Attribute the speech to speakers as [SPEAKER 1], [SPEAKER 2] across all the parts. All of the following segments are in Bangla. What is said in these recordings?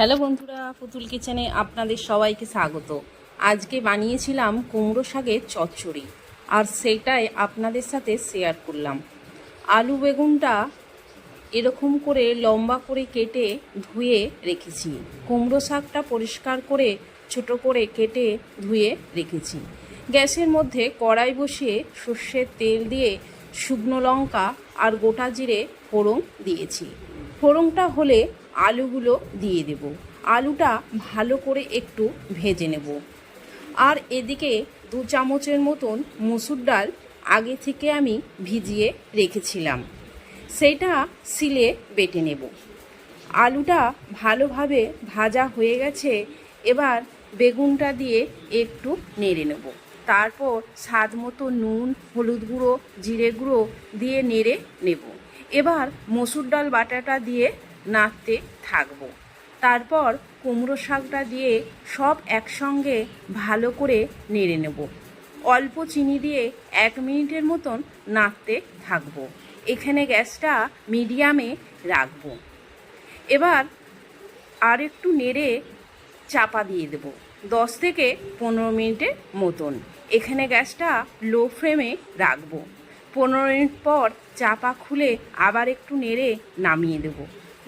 [SPEAKER 1] হ্যালো বন্ধুরা, পুতুল কিচেনে আপনাদের সবাইকে স্বাগত। আজকে বানিয়েছিলাম কুমড়ো শাকের চচ্চড়ি, আর সেটাই আপনাদের সাথে শেয়ার করলাম। আলু বেগুনটা এরকম করে লম্বা করে কেটে ধুয়ে রেখেছি। কুমড়ো শাকটা পরিষ্কার করে, ছোট করে কেটে ধুয়ে রেখেছি। গ্যাসের মধ্যে কড়াই বসিয়ে সর্ষের তেল দিয়ে শুকনো লঙ্কা আর গোটা জিরে ফোড়ন দিয়েছি। ফোড়নটা হলে আলুগুলো দিয়ে দেব। আলুটা ভালো করে একটু ভেজে নেব। আর এদিকে দু চামচের মতন মুসুর ডাল আগে থেকে আমি ভিজিয়ে রেখেছিলাম। সেটা সিলে বেটে নেব। আলুটা ভালোভাবে ভাজা হয়ে গেছে, এবার বেগুনটা দিয়ে একটু নেড়ে নেব। তারপর স্বাদ মতো নুন, হলুদ গুঁড়ো, জিরে গুঁড়ো দিয়ে নেড়ে নেব। এবার মসুর ডাল বাটাটা দিয়ে নাড়তে থাকব। তারপর কুমড়ো শাকটা দিয়ে সব একসঙ্গে ভালো করে নেড়ে নেব। অল্প চিনি দিয়ে এক মিনিটের মতন নাড়তে থাকব। এখানে গ্যাসটা মিডিয়ামে রাখব। এবার আর একটু নেড়ে চাপা দিয়ে দেব, দশ থেকে পনেরো মিনিটের মতন। এখানে গ্যাসটা লো ফ্লেমে রাখব। পনেরো মিনিট পর চাপা খুলে আবার একটু নেড়ে নামিয়ে দেব।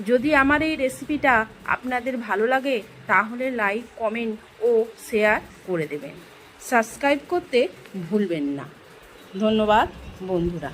[SPEAKER 1] যদি আমার এই রেসিপিটা আপনাদের ভালো লাগে, তাহলে লাইক কমেন্ট ও শেয়ার করে দেবেন। সাবস্ক্রাইব করতে ভুলবেন না। ধন্যবাদ, বন্ধুরা।